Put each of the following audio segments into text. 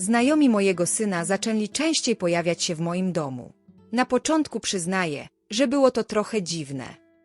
Znajomi mojego syna zaczęli częściej pojawiać się w moim domu. Na początku przyznaję, że było to trochę dziwne.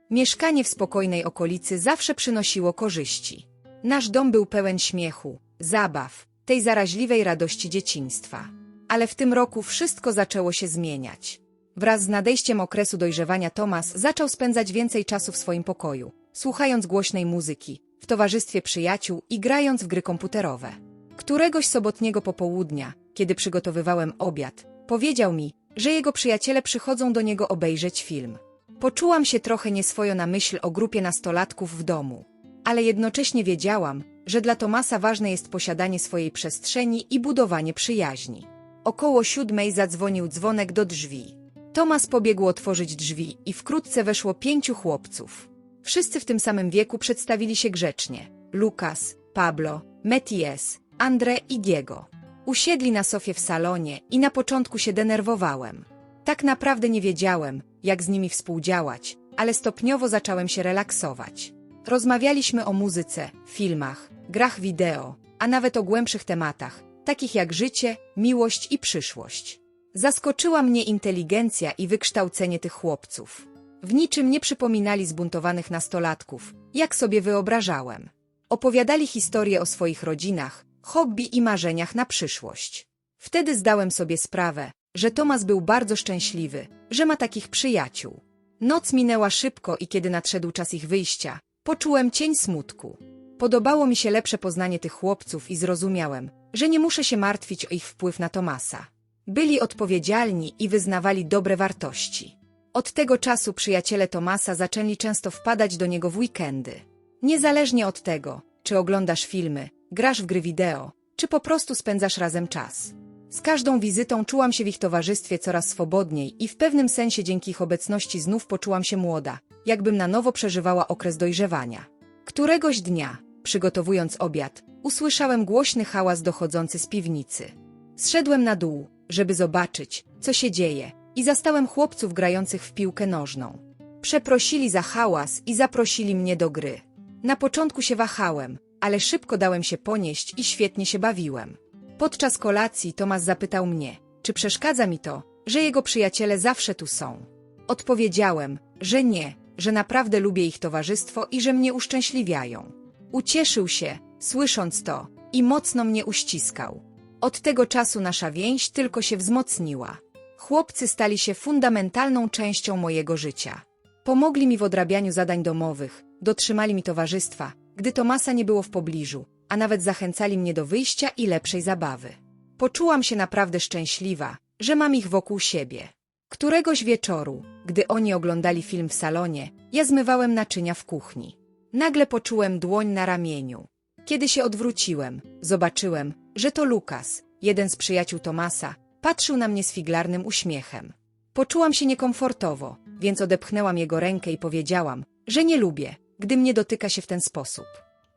Mieszkanie w spokojnej okolicy zawsze przynosiło korzyści. Nasz dom był pełen śmiechu, zabaw, tej zaraźliwej radości dzieciństwa. Ale w tym roku wszystko zaczęło się zmieniać. Wraz z nadejściem okresu dojrzewania Tomas zaczął spędzać więcej czasu w swoim pokoju, słuchając głośnej muzyki, w towarzystwie przyjaciół i grając w gry komputerowe. Któregoś sobotniego popołudnia, kiedy przygotowywałem obiad, powiedział mi, że jego przyjaciele przychodzą do niego obejrzeć film. Poczułam się trochę nieswojo na myśl o grupie nastolatków w domu, ale jednocześnie wiedziałam, że dla Tomasa ważne jest posiadanie swojej przestrzeni i budowanie przyjaźni. Około siódmej zadzwonił dzwonek do drzwi. Tomas pobiegł otworzyć drzwi i wkrótce weszło pięciu chłopców. Wszyscy w tym samym wieku przedstawili się grzecznie. Lukas, Pablo, Meties, Andre i Diego. Usiedli na sofie w salonie i na początku się denerwowałem. Tak naprawdę nie wiedziałem, jak z nimi współdziałać, ale stopniowo zacząłem się relaksować. Rozmawialiśmy o muzyce, filmach, grach wideo, a nawet o głębszych tematach, takich jak życie, miłość i przyszłość. Zaskoczyła mnie inteligencja i wykształcenie tych chłopców. W niczym nie przypominali zbuntowanych nastolatków, jak sobie wyobrażałem. Opowiadali historie o swoich rodzinach, hobby i marzeniach na przyszłość. Wtedy zdałem sobie sprawę, że Tomas był bardzo szczęśliwy, że ma takich przyjaciół. Noc minęła szybko i kiedy nadszedł czas ich wyjścia, poczułem cień smutku. Podobało mi się lepsze poznanie tych chłopców i zrozumiałem, że nie muszę się martwić o ich wpływ na Tomasa. Byli odpowiedzialni i wyznawali dobre wartości. Od tego czasu przyjaciele Tomasa zaczęli często wpadać do niego w weekendy. Niezależnie od tego, czy oglądasz filmy, grasz w gry wideo, czy po prostu spędzasz razem czas. Z każdą wizytą czułam się w ich towarzystwie coraz swobodniej i w pewnym sensie dzięki ich obecności znów poczułam się młoda, jakbym na nowo przeżywała okres dojrzewania. Któregoś dnia, przygotowując obiad, usłyszałem głośny hałas dochodzący z piwnicy. Zszedłem na dół, żeby zobaczyć, co się dzieje, i zastałem chłopców grających w piłkę nożną. Przeprosili za hałas i zaprosili mnie do gry. Na początku się wahałem, ale szybko dałem się ponieść i świetnie się bawiłem. Podczas kolacji Tomasz zapytał mnie, czy przeszkadza mi to, że jego przyjaciele zawsze tu są. Odpowiedziałem, że nie, że naprawdę lubię ich towarzystwo i że mnie uszczęśliwiają. Ucieszył się, słysząc to, i mocno mnie uściskał. Od tego czasu nasza więź tylko się wzmocniła. Chłopcy stali się fundamentalną częścią mojego życia. Pomogli mi w odrabianiu zadań domowych, dotrzymali mi towarzystwa, gdy Tomasa nie było w pobliżu, a nawet zachęcali mnie do wyjścia i lepszej zabawy. Poczułam się naprawdę szczęśliwa, że mam ich wokół siebie. Któregoś wieczoru, gdy oni oglądali film w salonie, ja zmywałem naczynia w kuchni. Nagle poczułem dłoń na ramieniu. Kiedy się odwróciłem, zobaczyłem, że to Lukas, jeden z przyjaciół Tomasa, patrzył na mnie z figlarnym uśmiechem. Poczułam się niekomfortowo, więc odepchnęłam jego rękę i powiedziałam, że nie lubię, gdy mnie dotyka się w ten sposób.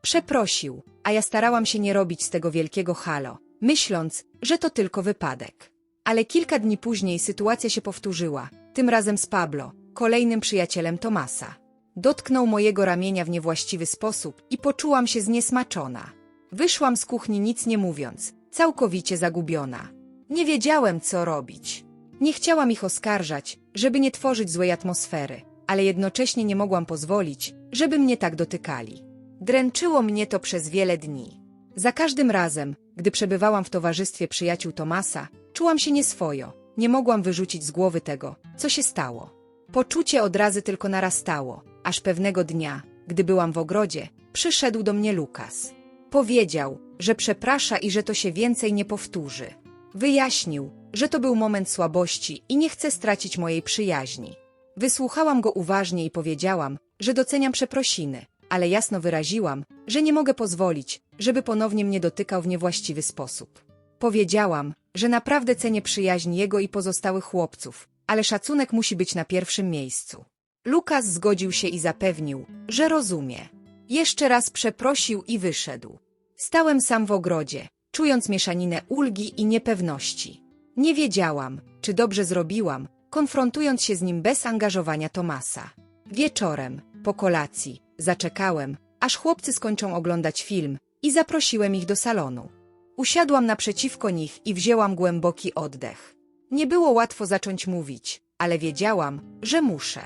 Przeprosił, a ja starałam się nie robić z tego wielkiego halo, myśląc, że to tylko wypadek. Ale kilka dni później sytuacja się powtórzyła, tym razem z Pablo, kolejnym przyjacielem Tomasa. Dotknął mojego ramienia w niewłaściwy sposób i poczułam się zniesmaczona. Wyszłam z kuchni nic nie mówiąc, całkowicie zagubiona. Nie wiedziałem, co robić. Nie chciałam ich oskarżać, żeby nie tworzyć złej atmosfery, ale jednocześnie nie mogłam pozwolić, żeby mnie tak dotykali. Dręczyło mnie to przez wiele dni. Za każdym razem, gdy przebywałam w towarzystwie przyjaciół Tomasa, czułam się nieswojo, nie mogłam wyrzucić z głowy tego, co się stało. Poczucie od razu tylko narastało, aż pewnego dnia, gdy byłam w ogrodzie, przyszedł do mnie Lukas. Powiedział, że przeprasza i że to się więcej nie powtórzy. Wyjaśnił, że to był moment słabości i nie chce stracić mojej przyjaźni. Wysłuchałam go uważnie i powiedziałam, że doceniam przeprosiny, ale jasno wyraziłam, że nie mogę pozwolić, żeby ponownie mnie dotykał w niewłaściwy sposób. Powiedziałam, że naprawdę cenię przyjaźń jego i pozostałych chłopców, ale szacunek musi być na pierwszym miejscu. Lukas zgodził się i zapewnił, że rozumie. Jeszcze raz przeprosił i wyszedł. Stałem sam w ogrodzie, czując mieszaninę ulgi i niepewności. Nie wiedziałam, czy dobrze zrobiłam, konfrontując się z nim bez angażowania Tomasa. Wieczorem, po kolacji, zaczekałem, aż chłopcy skończą oglądać film i zaprosiłem ich do salonu. Usiadłam naprzeciwko nich i wzięłam głęboki oddech. Nie było łatwo zacząć mówić, ale wiedziałam, że muszę.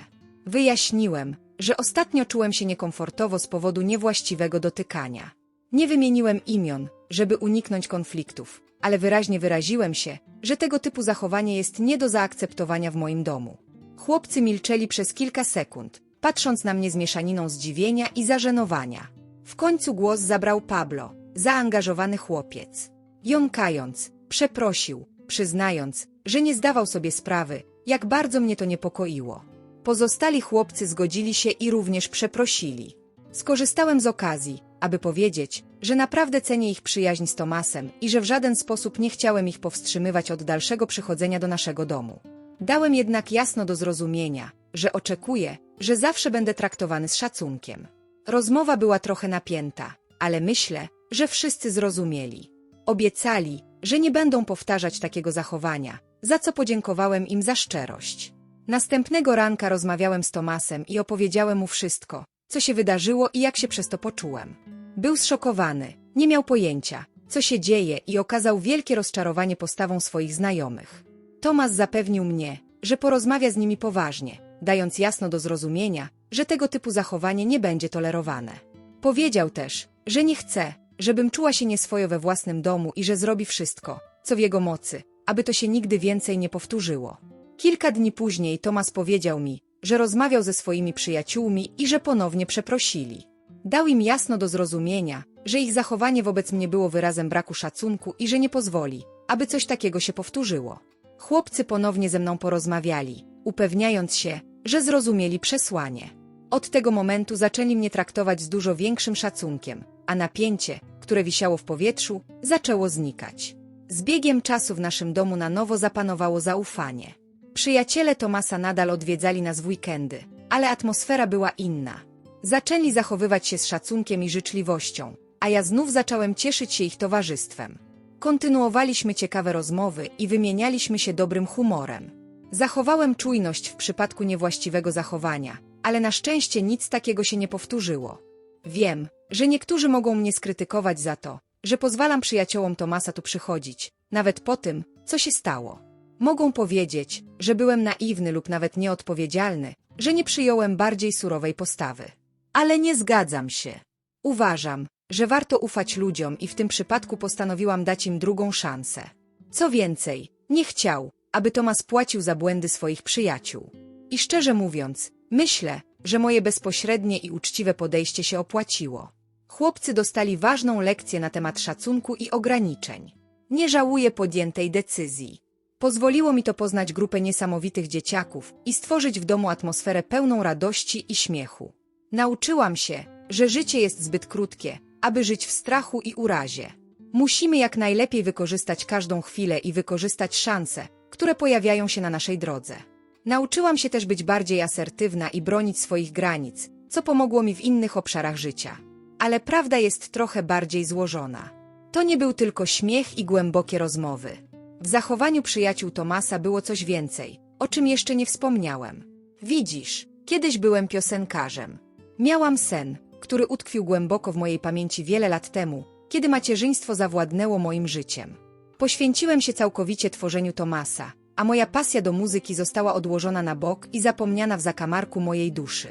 Wyjaśniłem, że ostatnio czułem się niekomfortowo z powodu niewłaściwego dotykania. Nie wymieniłem imion, żeby uniknąć konfliktów, ale wyraźnie wyraziłem się, że tego typu zachowanie jest nie do zaakceptowania w moim domu. Chłopcy milczeli przez kilka sekund, patrząc na mnie z mieszaniną zdziwienia i zażenowania. W końcu głos zabrał Pablo, zaangażowany chłopiec. Jąkając, przeprosił, przyznając, że nie zdawał sobie sprawy, jak bardzo mnie to niepokoiło. Pozostali chłopcy zgodzili się i również przeprosili. Skorzystałem z okazji, aby powiedzieć, że naprawdę cenię ich przyjaźń z Tomasem i że w żaden sposób nie chciałem ich powstrzymywać od dalszego przychodzenia do naszego domu. Dałem jednak jasno do zrozumienia, że oczekuję, że zawsze będę traktowany z szacunkiem. Rozmowa była trochę napięta, ale myślę, że wszyscy zrozumieli. Obiecali, że nie będą powtarzać takiego zachowania, za co podziękowałem im za szczerość. Następnego ranka rozmawiałem z Tomasem i opowiedziałem mu wszystko, co się wydarzyło i jak się przez to poczułem. Był zszokowany, nie miał pojęcia, co się dzieje i okazał wielkie rozczarowanie postawą swoich znajomych. Tomas zapewnił mnie, że porozmawia z nimi poważnie, dając jasno do zrozumienia, że tego typu zachowanie nie będzie tolerowane. Powiedział też, że nie chce, żebym czuła się nieswojo we własnym domu i że zrobi wszystko, co w jego mocy, aby to się nigdy więcej nie powtórzyło. Kilka dni później Tomas powiedział mi, że rozmawiał ze swoimi przyjaciółmi i że ponownie przeprosili. Dał im jasno do zrozumienia, że ich zachowanie wobec mnie było wyrazem braku szacunku i że nie pozwoli, aby coś takiego się powtórzyło. Chłopcy ponownie ze mną porozmawiali, upewniając się, że zrozumieli przesłanie. Od tego momentu zaczęli mnie traktować z dużo większym szacunkiem, a napięcie, które wisiało w powietrzu, zaczęło znikać. Z biegiem czasu w naszym domu na nowo zapanowało zaufanie. Przyjaciele Tomasa nadal odwiedzali nas w weekendy, ale atmosfera była inna. Zaczęli zachowywać się z szacunkiem i życzliwością, a ja znów zacząłem cieszyć się ich towarzystwem. Kontynuowaliśmy ciekawe rozmowy i wymienialiśmy się dobrym humorem. Zachowałem czujność w przypadku niewłaściwego zachowania, ale na szczęście nic takiego się nie powtórzyło. Wiem, że niektórzy mogą mnie skrytykować za to, że pozwalam przyjaciołom Tomasa tu przychodzić, nawet po tym, co się stało. Mogą powiedzieć, że byłem naiwny lub nawet nieodpowiedzialny, że nie przyjąłem bardziej surowej postawy. Ale nie zgadzam się. Uważam, że warto ufać ludziom i w tym przypadku postanowiłam dać im drugą szansę. Co więcej, nie chciał, aby Tomas płacił za błędy swoich przyjaciół. I szczerze mówiąc, myślę, że moje bezpośrednie i uczciwe podejście się opłaciło. Chłopcy dostali ważną lekcję na temat szacunku i ograniczeń. Nie żałuję podjętej decyzji. Pozwoliło mi to poznać grupę niesamowitych dzieciaków i stworzyć w domu atmosferę pełną radości i śmiechu. Nauczyłam się, że życie jest zbyt krótkie, aby żyć w strachu i urazie. Musimy jak najlepiej wykorzystać każdą chwilę i wykorzystać szanse, które pojawiają się na naszej drodze. Nauczyłam się też być bardziej asertywna i bronić swoich granic, co pomogło mi w innych obszarach życia. Ale prawda jest trochę bardziej złożona. To nie był tylko śmiech i głębokie rozmowy. W zachowaniu przyjaciół Tomasa było coś więcej, o czym jeszcze nie wspomniałem. Widzisz, kiedyś byłem piosenkarzem. Miałam sen, który utkwił głęboko w mojej pamięci wiele lat temu, kiedy macierzyństwo zawładnęło moim życiem. Poświęciłem się całkowicie tworzeniu Tomasa, a moja pasja do muzyki została odłożona na bok i zapomniana w zakamarku mojej duszy.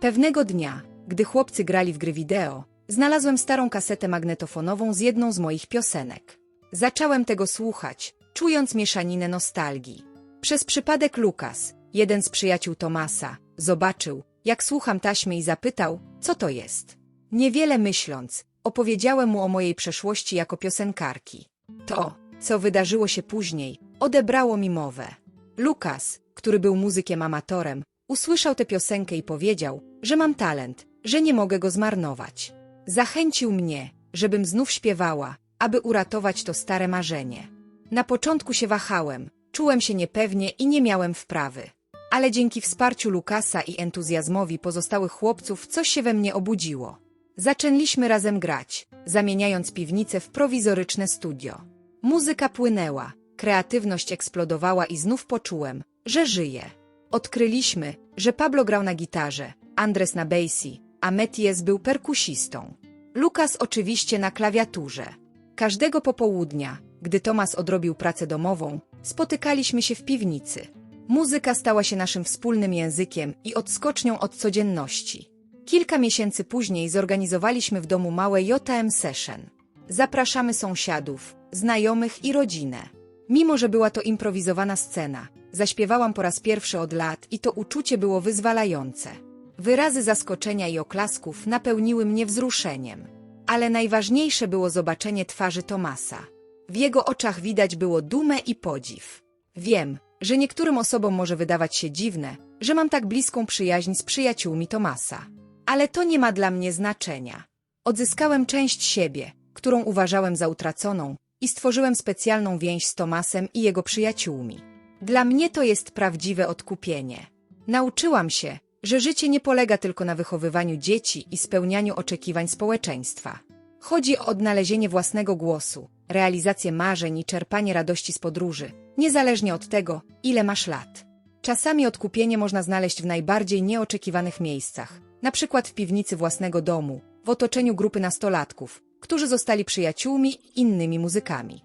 Pewnego dnia, gdy chłopcy grali w gry wideo, znalazłem starą kasetę magnetofonową z jedną z moich piosenek. Zacząłem tego słuchać, czując mieszaninę nostalgii. Przez przypadek Lukas, jeden z przyjaciół Tomasa, zobaczył, jak słucham taśmy i zapytał, co to jest. Niewiele myśląc, opowiedziałem mu o mojej przeszłości jako piosenkarki. To, co wydarzyło się później, odebrało mi mowę. Lukas, który był muzykiem amatorem, usłyszał tę piosenkę i powiedział, że mam talent, że nie mogę go zmarnować. Zachęcił mnie, żebym znów śpiewała, aby uratować to stare marzenie. Na początku się wahałem, czułem się niepewnie i nie miałem wprawy. Ale dzięki wsparciu Lukasa i entuzjazmowi pozostałych chłopców coś się we mnie obudziło. Zaczęliśmy razem grać, zamieniając piwnicę w prowizoryczne studio. Muzyka płynęła, kreatywność eksplodowała i znów poczułem, że żyję. Odkryliśmy, że Pablo grał na gitarze, Andres na bassie, a Meties był perkusistą. Lukas oczywiście na klawiaturze. Każdego popołudnia, gdy Tomas odrobił pracę domową, spotykaliśmy się w piwnicy. Muzyka stała się naszym wspólnym językiem i odskocznią od codzienności. Kilka miesięcy później zorganizowaliśmy w domu małe JM Session. Zapraszamy sąsiadów, znajomych i rodzinę. Mimo, że była to improwizowana scena, zaśpiewałam po raz pierwszy od lat i to uczucie było wyzwalające. Wyrazy zaskoczenia i oklasków napełniły mnie wzruszeniem. Ale najważniejsze było zobaczenie twarzy Tomasa. W jego oczach widać było dumę i podziw. Wiem, że niektórym osobom może wydawać się dziwne, że mam tak bliską przyjaźń z przyjaciółmi Tomasa. Ale to nie ma dla mnie znaczenia. Odzyskałem część siebie, którą uważałem za utraconą i stworzyłem specjalną więź z Tomasem i jego przyjaciółmi. Dla mnie to jest prawdziwe odkupienie. Nauczyłam się, że życie nie polega tylko na wychowywaniu dzieci i spełnianiu oczekiwań społeczeństwa. Chodzi o odnalezienie własnego głosu, realizację marzeń i czerpanie radości z podróży, niezależnie od tego, ile masz lat. Czasami odkupienie można znaleźć w najbardziej nieoczekiwanych miejscach, na przykład w piwnicy własnego domu, w otoczeniu grupy nastolatków, którzy zostali przyjaciółmi i innymi muzykami.